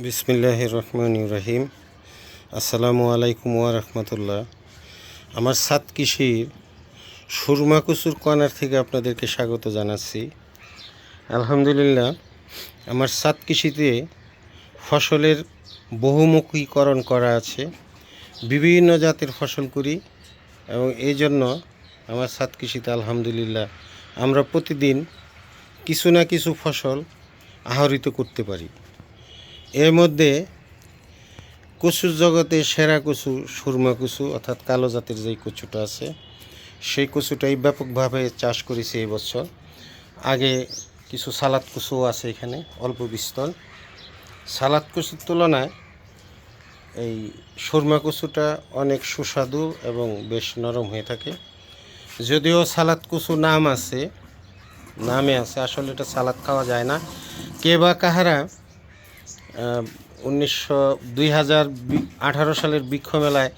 বিসমিল্লাহ রহমান রহিম। আসসালামু আলাইকুম রাহমাতুল্লাহ। আমার সাত কৃষির সুরমা কচুর কর্নার থেকে আপনাদেরকে স্বাগত জানাচ্ছি। আলহামদুলিল্লাহ, আমার সাত কৃষিতে ফসলের বহুমুখীকরণ করা আছে। বিভিন্ন জাতের ফসল করি এবং এই জন্য আমার সাত কৃষিতে আলহামদুলিল্লাহ আমরা প্রতিদিন কিছু না কিছু ফসল আহরিত করতে পারি। এর মধ্যে কচুর জগতে সেরা কচু সুরমা কচু, অর্থাৎ কালো জাতের যেই কচুটা আছে, সেই কচুটাই ব্যাপকভাবে চাষ করেছি এই বছর। আগে কিছু সালাদ কচুও আছে এখানে, অল্প বিস্তর। সালাদ কচুর তুলনায় এই সুরমা কচুটা অনেক সুস্বাদু এবং বেশ নরম হয়ে থাকে। যদিও সালাদ কচু নাম আছে, নামে আছে, আসলে এটা সালাদ খাওয়া যায় না। কে বা কাহারা উনিশশো দুই হাজার আঠারো সালের বৃক্ষ মেলায়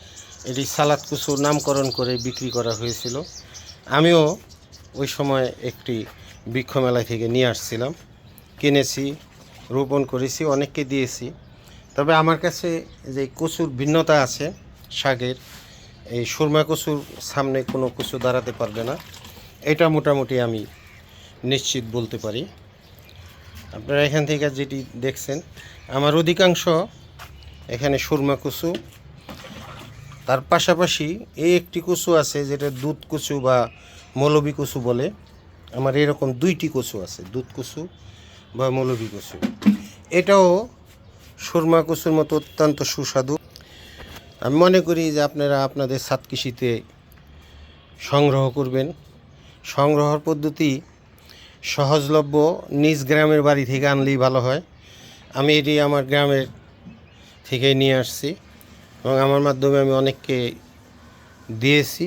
এটি সালাদ কুচুর নামকরণ করে বিক্রি করা হয়েছিল। আমিও ওই সময় একটি বৃক্ষ মেলায় থেকে নিয়ে আসছিলাম। কিনেছি, রোপণ করেছি, অনেককে দিয়েছি। তবে আমার কাছে যে কচুর ভিন্নতা আছে শাকের, এই সুরমা কচুর সামনে কোনো কচু দাঁড়াতে পারবে না। এটা মোটামুটি আমি নিশ্চিত বলতে পারি। আপনারা এখান থেকে যেটি দেখছেন, আমার অধিকাংশ এখানে সুরমা কচু। তার পাশাপাশি এই একটি কচু আছে যেটা দুধ কচু বা মৌলবি কচু বলে। আমার এরকম দুইটি কচু আছে, দুধ কচু বা মৌলবি কচু। এটাও সুরমা কচুর মতো অত্যন্ত সুস্বাদু। আমি মনে করি যে আপনারা আপনাদের সাত কৃষিতে সংগ্রহ করবেন। সংগ্রহর পদ্ধতি সহজলভ্য নিজ গ্রামের বাড়ি থেকে আনলেই ভালো হয়। আমি এটি আমার গ্রামের থেকে নিয়ে আসছি এবং আমার মাধ্যমে আমি অনেককে দিয়েছি।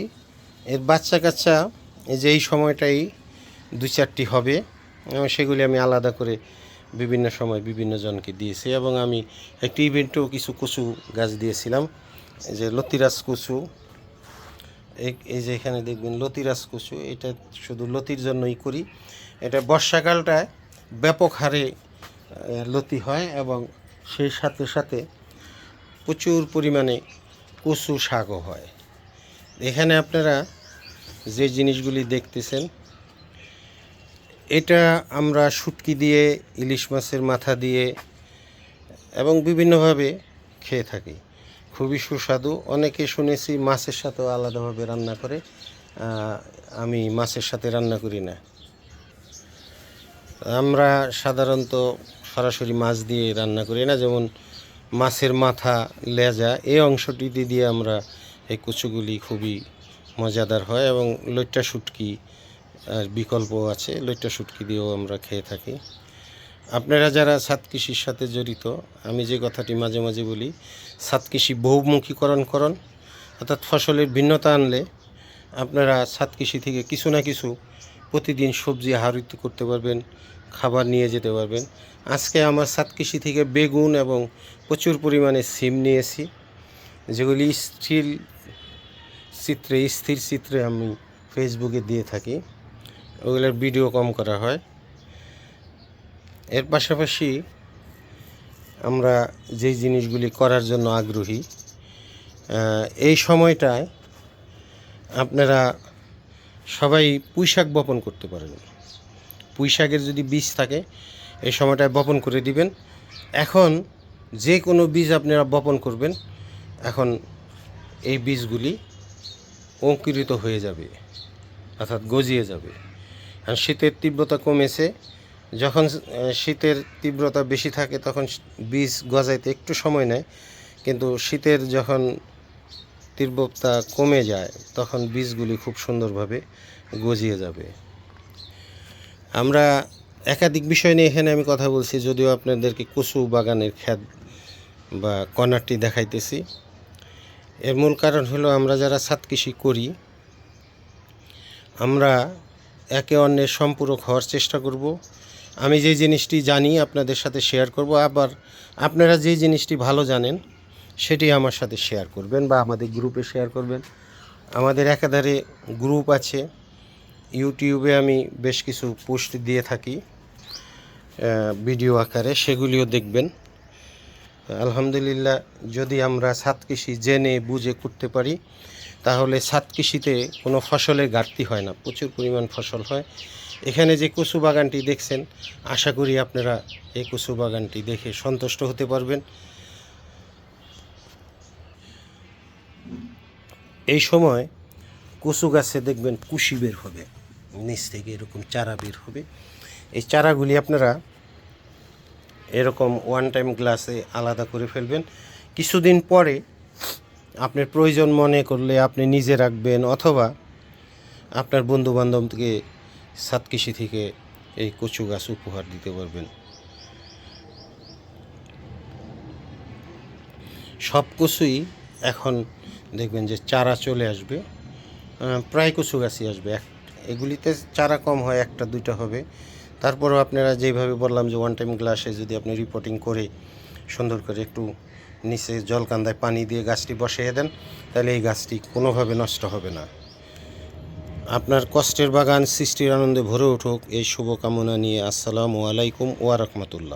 এর বাচ্চা কাচ্চা এই যে এই সময়টাই দু চারটি হবে, এবং সেগুলি আমি আলাদা করে বিভিন্ন সময় বিভিন্ন জনকে দিয়েছি এবং আমি একটি ইভেন্টেও কিছু কচু গাছ দিয়েছিলাম যে লতিরাজ কচু। এই যে এখানে দেখবেন লতিরাজ কচু, এটা শুধু লতির জন্যই করি এটা বর্ষাকালটায় ব্যাপক হারে লতি হয় এবং সেই সাথে সাথে প্রচুর পরিমাণে কচু শাকও হয়। এখানে আপনারা যে জিনিসগুলি দেখতেছেন, এটা আমরা শুটকি দিয়ে, ইলিশ মাছের মাথা দিয়ে এবং বিভিন্নভাবে খেয়ে থাকি। খুবই সুস্বাদু। অনেকে শুনেছি মাছের সাথেও আলাদাভাবে রান্না করে। আমি মাছের সাথে রান্না করি না। আমরা সাধারণত সরাসরি মাছ দিয়ে রান্না করি না, যেমন মাছের মাথা লেজা, এই অংশটি দিয়ে আমরা এই কচুগুলি খুবই মজাদার হয় এবং লইট্টা শুটকি বিকল্প আছে, লইট্টা শুটকি দিয়েও আমরা খেয়ে থাকি। আপনারা যারা ছাদ কৃষির সাথে জড়িত, আমি যে কথাটি মাঝে মাঝে বলি, সাত কৃষি বহুমুখীকরণ করণ অর্থাৎ ফসলের ভিন্নতা আনলে আপনারা ছাদ কৃষি থেকে কিছু না কিছু প্রতিদিন সবজি আহরিত করতে পারবেন খাবার নিয়ে যেতে পারবেন। আজকে আমার সাত কৃষি থেকে বেগুন এবং প্রচুর পরিমাণে সিম নিয়েছি। যেগুলি স্থির চিত্রে স্থির চিত্রে আমি ফেসবুকে দিয়ে থাকি। ওগুলোর ভিডিও কম করা হয়। এর পাশাপাশি আমরা যেই জিনিসগুলি করার জন্য আগ্রহী এই সময়টায় আপনারা সবাই পুঁইশাক বপন করতে পারেন। পুঁইশাকের যদি বীজ থাকে, এই সময়টায় বপন করে দিবেন। এখন যে কোনো বীজ আপনারা বপন করবেন, এখন এই বীজগুলি অঙ্কুরিত হয়ে যাবে, অর্থাৎ গজিয়ে যাবে। আর শীতের তীব্রতা কমেছে, যখন শীতের তীব্রতা বেশি থাকে, তখন বীজ গজাইতে একটু সময় নেয়, কিন্তু শীতের যখন তীব্রতা কমে যায়, তখন বীজগুলি খুব সুন্দরভাবে গজিয়ে যাবে। আমরা একাধিক বিষয় নিয়ে এখানে আমি কথা বলছি, যদিও আপনাদেরকে কচু বাগানের খ্যাত বা কর্নারটি দেখাইতেছি। এর মূল কারণ হলো আমরা যারা ছাদ কৃষি করি, আমরা একে অন্যের সম্পূরক হওয়ার চেষ্টা করব। আমি যে জিনিসটি জানি, আপনাদের সাথে শেয়ার করব। আবার আপনারা যে জিনিসটি ভালো জানেন, সেটি আমার সাথে শেয়ার করবেন বা আমাদের গ্রুপে শেয়ার করবেন। আমাদের একাধারে গ্রুপ আছে। ইউটিউবে আমি বেশ কিছু পোস্ট দিয়ে থাকি ভিডিও আকারে, সেগুলিও দেখবেন। আলহামদুলিল্লাহ, যদি আমরা ছাদ কৃষি জেনে বুঝে করতে পারি, তাহলে ছাদ কৃষিতে কোনো ফসলের ঘাটতি হয় না, প্রচুর পরিমাণ ফসল হয়। এখানে যে কচু বাগানটি দেখছেন, আশা করি আপনারা এই কচু বাগানটি দেখে সন্তুষ্ট হতে পারবেন। এই সময় কচু গাছে দেখবেন কুশি বের হবে। নিচ থেকে এরকম চারা বের হবে। এই চারাগুলি আপনারা এরকম ওয়ান টাইম গ্লাসে আলাদা করে ফেলবেন। কিছুদিন পরে আপনার প্রয়োজন মনে করলে আপনি নিজে রাখবেন অথবা আপনার বন্ধু বান্ধবকে সাত কৃষি থেকে এই কচু গাছ উপহার দিতে পারবেন। সব কচুই এখন দেখবেন যে চারা চলে আসবে। প্রায় কচু গাছই আসবে। এক এগুলিতে চারা কম হয়, একটা, দুইটা হবে। তারপরেও আপনারা যেভাবে বললাম যে ওয়ান টাইম গ্লাসে যদি আপনি রিপোর্টিং করে সুন্দর করে একটু নিচে জলকান্দায় পানি দিয়ে গাছটি বসিয়ে দেন, তাহলে এই গাছটি কোনোভাবে নষ্ট হবে না। আপনার কষ্টের বাগান, সৃষ্টির আনন্দে ভরে উঠুক। এই শুভকামনা নিয়ে আসসালামু আলাইকুম ওয়া রাহমাতুল্লাহ।